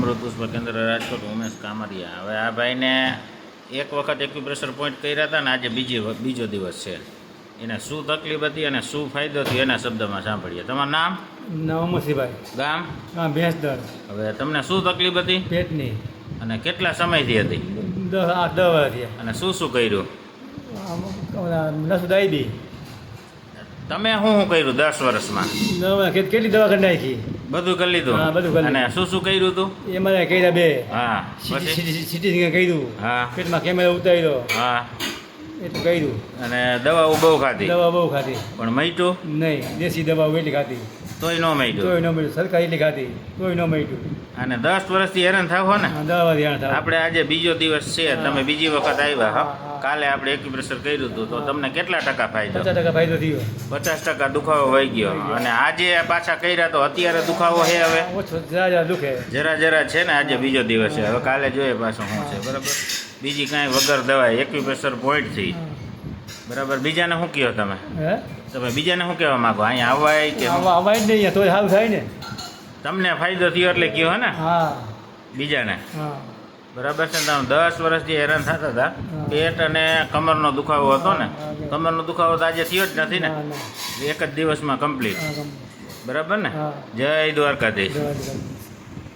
અમૃત પુષ્પ કેન્દ્ર રાજકોટ ઉમેશ કામરિયા. હવે આ ભાઈને એક વખત એક્યુપ્રેશર પોઈન્ટ કર્યા હતા ને આજે બીજી બીજો દિવસ છે. એને શું તકલીફ હતી અને શું ફાયદો થયો એના શબ્દમાં સાંભળીએ. તમારું નામ? નવમસીભાઈ ગામ? હા ભેંસ દર્દ હવે તમને શું તકલીફ હતી? પેટની. અને કેટલા સમયથી હતી? દસ આઠ દસ અને શું શું કર્યું? નસ દાઈ તમે શું શું કર્યું દસ વર્ષમાં? કેટલી દવા કરી નાખી? બધું કરી લીધું. હા, બધું કરી અને શું શું કર્યું હતું? એ મારે કર્યા બે. હા સીટી સિંગર કર્યું. હા. પેટમાં કેમેરા ઉતાર્યો. હા. એટલું કર્યું. અને દવાઓ બહુ ખાધી? દવા બહુ ખાધી. પણ મૈટું નહીં દેશી દવાઓ એટલી ખાધી. તોય ન મૈટું તોય ન મળ્યું સરકારી એટલી ખાધી. તોય ન મળ્યું અને દસ વર્ષથી હેરાન થાવ ને? દવા આપણે આજે બીજો દિવસ છે તમે બીજી વખત આવ્યા હા. કાલે આપણે એક્યુપ્રેશર કર્યું હતું તો તમને કેટલા ટકા ફાયદો? પચાસ ટકા ફાયદો થયો. પચાસ ટકા દુખાવો વહી ગયો. અને આજે પાછા કર્યા તો અત્યારે દુખાવો છે હવે? જરા જરા દુખે. જરા જરા છે ને આજે બીજો દિવસ છે. હવે કાલે જોઈએ પાછું શું છે બરાબર? બીજી કાંઈ વગર દવાઈ એક્યુપ્રેશર પોઈન્ટથી બરાબર? બીજાને શું કહો તમે? તમે બીજાને શું કહેવા માંગો? અહીંયા આવવાય કે આવવાય જ નહીં તો સારું થાય ને. તમને ફાયદો થયો એટલે કયો ને? હા. બીજાને. હા. બરાબર છે ને તમે દસ વર્ષથી હેરાન થતા હતા. પેટ અને કમરનો દુખાવો હતો ને. કમરનો દુખાવો તો આજે થયો જ નથી ને. એક જ દિવસમાં કમ્પ્લીટ બરાબર ને? જય દ્વારકાધીશ.